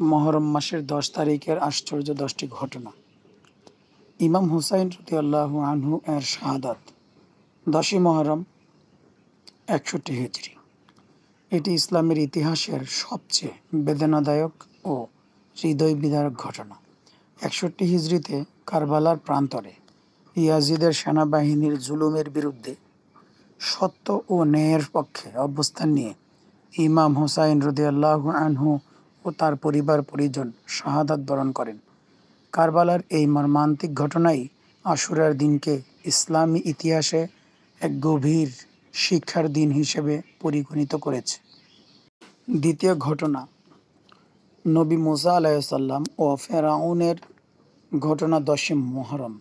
মহরম মাসের দশ তারিখের আশ্চর্য দশটি ঘটনা। ইমাম হুসাইন রতি আল্লাহ আনহু এর শাহাদাত, দশই মহরম, একষট্টি হিজড়ি এটি ইসলামের ইতিহাসের সবচেয়ে বেদনাদায়ক ও হৃদয় বিদারক ঘটনা। একষট্টি হিজড়িতে কারবালার প্রান্তরে ইয়াজিদের সেনাবাহিনীর জুলুমের বিরুদ্ধে সত্য ও ন্যায়ের পক্ষে অবস্থান নিয়ে ইমাম হোসাইন রদিয়াল্লাহু আনহু ও তার পরিবার পরিজন শাহাদাত বরণ করেন। কারবালার এই মর্মান্তিক ঘটনাই আশুরার দিনকে ইসলামী ইতিহাসে এক গভীর শিক্ষার দিন হিসেবে পরিগণিত করেছে। দ্বিতীয় ঘটনা, নবী মুসা আলাইসাল্লাম ও ফেরাউনের ঘটনা দশম মহরম।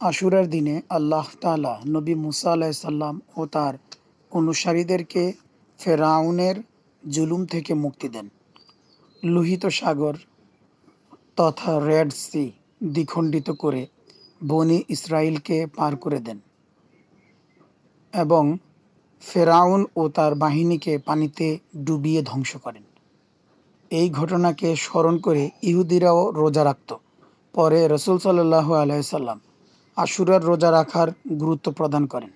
আশুরার দিনে আল্লাহ তালা নবী মুসা আলাইসাল্লাম ও তার অনুসারীদেরকে ফেরাউনের জুলুম থেকে মুক্তি দেন। লোহিত সাগর তথা রেড সি দ্বিখণ্ডিত করে বনি ইসরায়েলকে পার করে দেন এবং ফেরাউন ও তার বাহিনীকে পানিতে ডুবিয়ে ধ্বংস করেন। এই ঘটনাকে স্মরণ করে ইহুদিরাও রোজা রাখত। পরে রসুল সাল্লাহ আলাইসাল্লাম আশুরার রোজা রাখার গুরুত্ব প্রদান করেন।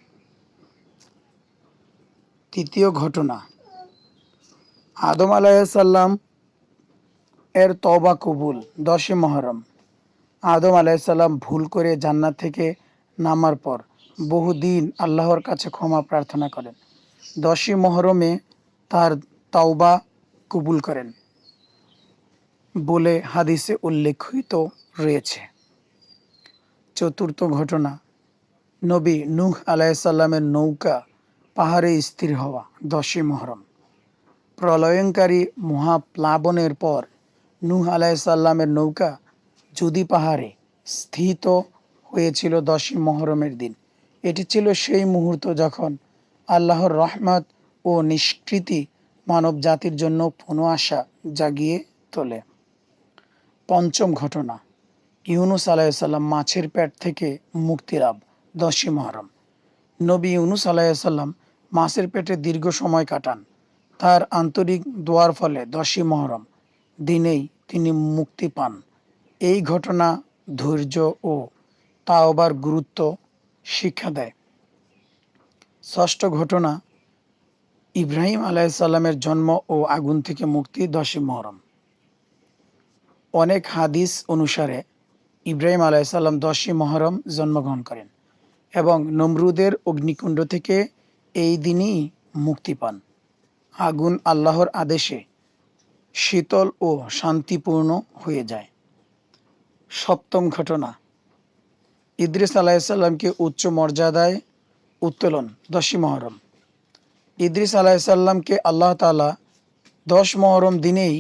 তৃতীয় ঘটনা আদম আলাইসাল্লাম এর তবা কবুল দশে মহরম। আদম আলাইসাল্লাম ভুল করে জান্নাত থেকে নামার পর বহুদিন আল্লাহর কাছে ক্ষমা প্রার্থনা করেন। দশই মহরমে তার তাওবা কবুল করেন বলে হাদিসে উল্লেখিত রয়েছে। চতুর্থ ঘটনা, নবী নূহ আলাইসাল্লামের নৌকা পাহাড়ে স্থির হওয়া, দশই মহরম। প্রলয়ঙ্কারী মহাপ্লাবনের পর নূহ আলাইসাল্লামের নৌকা যদি পাহাড়ে স্থিত হয়েছিল দশই মহরমের দিন। এটি ছিল সেই মুহূর্ত যখন আল্লাহর রহমত ও নিষ্কৃতি মানব জাতির জন্য পুনঃ আশা জাগিয়ে তোলে। পঞ্চম ঘটনা, ইউনুস আলাইসাল্লাম মাছের পেট থেকে মুক্তিলাভ দশই মহরম। নবী ইউনুস আলাইসাল্লাম মাছের পেটে দীর্ঘ সময় কাটান। তার আন্তরিক দোয়ার ফলে দশই মহরম দিনেই তিনি মুক্তি পান। এই ঘটনা ধৈর্য ও তাওবার গুরুত্ব শিক্ষা দেয়। ষষ্ঠ ঘটনা, ইব্রাহিম আলাইসাল্লামের জন্ম ও আগুন থেকে মুক্তি দশই মহরম। অনেক হাদিস অনুসারে ইব্রাহিম আলাইসাল্লাম দশই মহরম জন্মগ্রহণ করেন এবং নমরুদের অগ্নিকুণ্ড থেকে এই দিনই মুক্তি পান। আগুন আল্লাহর আদেশে শীতল ও শান্তিপূর্ণ হয়ে যায়। সপ্তম ঘটনা, ইদ্রিস আলাইসাল্লামকে উচ্চ মর্যাদায় উত্তোলন, দশই মহরম। ইদ্রিস আলাইসাল্লামকে আল্লাহ তালা দশ মহরম দিনেই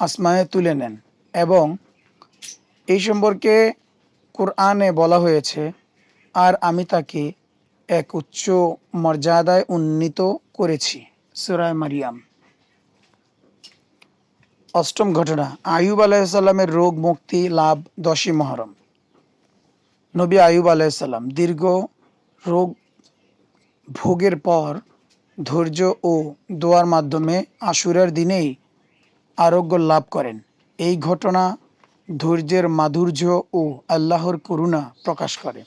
আসমানে তুলে নেন এবং এই সম্পর্কে কোরআনে বলা হয়েছে, আর আমি তাকে এক উচ্চ মর্যাদায় উন্নীত করেছি। সুরায় মারিয়াম। অষ্টম ঘটনা আয়ুব আলাইসাল্লামের রোগ, মুক্তি, লাভ দশই মহরম। নবী আয়ুব আলাইসাল্লাম দীর্ঘ রোগ, ভোগের পর ধৈর্য ও দোয়ার মাধ্যমে আশুরার দিনেই আরোগ্য লাভ করেন। এই ঘটনা ধৈর্যের মাধুর্য ও আল্লাহর করুণা প্রকাশ করে।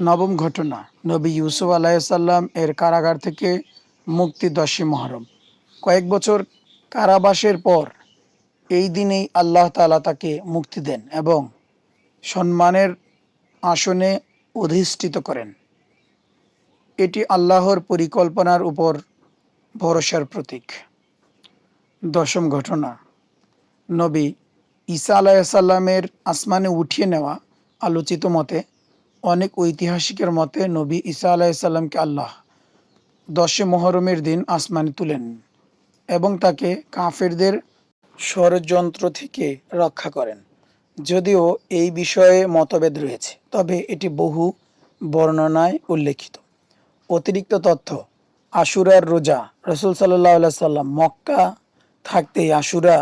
নবম ঘটনা, নবী ইউসুফ আলাইসাল্লাম এর কারাগার থেকে মুক্তি দশী মহরম। কয়েক বছর কারাবাসের পর এই দিনেই আল্লাহ তালা তাকে মুক্তি দেন এবং সম্মানের আসনে অধিষ্ঠিত করেন। এটি আল্লাহর পরিকল্পনার উপর ভরসার প্রতীক। দশম ঘটনা, নবী ঈসা আলাইসাল্লামের আসমানে উঠিয়ে নেওয়া আলোচিত মতে অনেক ঐতিহাসিকের মতে নবী ঈসা আলাইসাল্লামকে আল্লাহ দশে মহরমের দিন আসমানে তুলেন এবং তাকে কাফেরদের ষড়যন্ত্র থেকে রক্ষা করেন। যদিও এই বিষয়ে মতভেদ রয়েছে, তবে এটি বহু বর্ণনায় উল্লেখিত। অতিরিক্ত তথ্য, আশুরার রোজা, রসুল সাল্লাহ সাল্লাম মক্কা থাকতেই আশুরা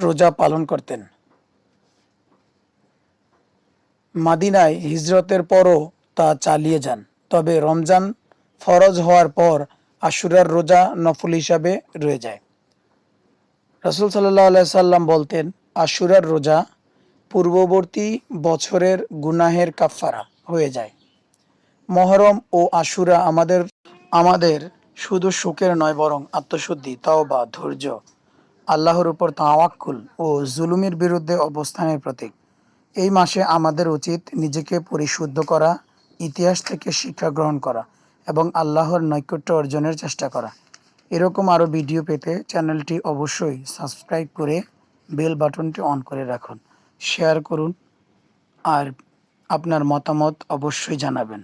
রোজা পালন করতেন। মাদিনায় হিজরতের পরও তা চালিয়ে যান, তবে রমজান ফরজ হওয়ার পর আশুরার রোজা নফল হিসাবে রয়ে যায়। রসুল সাল্লাহ সাল্লাম বলতেন, আশুরার রোজা পূর্ববর্তী বছরের গুনাহের কাফারা হয়ে যায়। মহরম ও আশুরা আমাদের আমাদের শুধু সুখের নয় বরং আত্মশুদ্ধি তাও বা ধৈর্য, আল্লাহর উপর তাওয়াক্কুল ও জুলুমের বিরুদ্ধে অবস্থানের প্রতীক। এই মাসে আমাদের উচিত নিজেকে পরিশুদ্ধ করা, ইতিহাস থেকে শিক্ষা গ্রহণ করা এবং আল্লাহর নৈকট্য অর্জনের চেষ্টা করা। এরকম আরও ভিডিও পেতে চ্যানেলটি অবশ্যই সাবস্ক্রাইব করে বেল বাটনটি অন করে রাখুন। শেয়ার করুন। আর আপনার মতামত অবশ্যই জানাবেন।